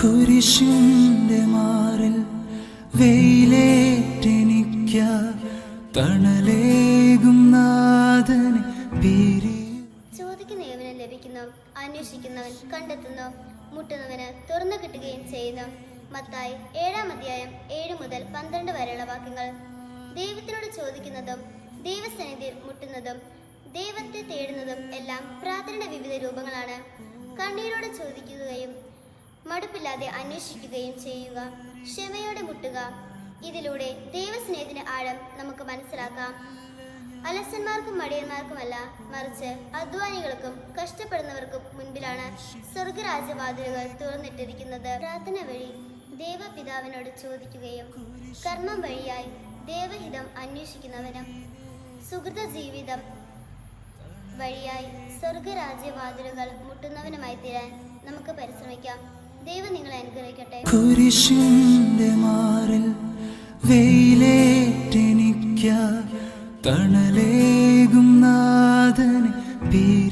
കുരിശിന്റെ മാറിൽ വെയിലേറ്റെനിക്ക തണലേകും നാഥന് പിരി ചോദിക്കുന്നവന് ലഭിക്കുന്നു അന്വേഷിക്കുന്നവൻ കണ്ടെത്തുന്നു മുട്ടുന്നവന് തുറന്നു കിട്ടുകയും ചെയ്യുന്നു. മത്തായി ഏഴാം അധ്യായം ഏഴ് മുതൽ പന്ത്രണ്ട് വരെയുള്ള വാക്യങ്ങൾ. ദൈവത്തിനോട് ചോദിക്കുന്നതും ദൈവസന്നിധിയിൽ മുട്ടുന്നതും ദൈവത്തെ തേടുന്നതും എല്ലാം പ്രാർത്ഥനയുടെ വിവിധ രൂപങ്ങളാണ്. കണ്ണീരോട് ചോദിക്കുകയും മടുപ്പില്ലാതെ അന്വേഷിക്കുകയും ചെയ്യുക. ക്ഷമയോടെ മുട്ടുക. ഇതിലൂടെ ദൈവസ്നേഹത്തിന്റെ ആഴം നമുക്ക് മനസ്സിലാക്കാം. അലസന്മാർക്കും മടിയന്മാർക്കുമല്ല മറിച്ച് അധ്വാനികൾക്കും കഷ്ടപ്പെടുന്നവർക്കും മുൻപിലാണ് സ്വർഗരാജവാതിലുകൾ തുറന്നിട്ടിരിക്കുന്നത്. പ്രാർത്ഥന വഴി ദേവപിതാവിനോട് ചോദിക്കുകയും കർമ്മം വഴിയായി ദേവഹിതം അന്വേഷിക്കുന്നവനും സുഹൃത ജീവിതം വഴിയായി സ്വർഗരാജ്യവാതിലുകൾ മുട്ടുന്നവനുമായി തീരാൻ നമുക്ക് പരിശ്രമിക്കാം. ദൈവം കുരിശിന്റെ മാറിൽ വെയിലേറ്റെനിക്ക തണലേകും നാഥനെ പിരി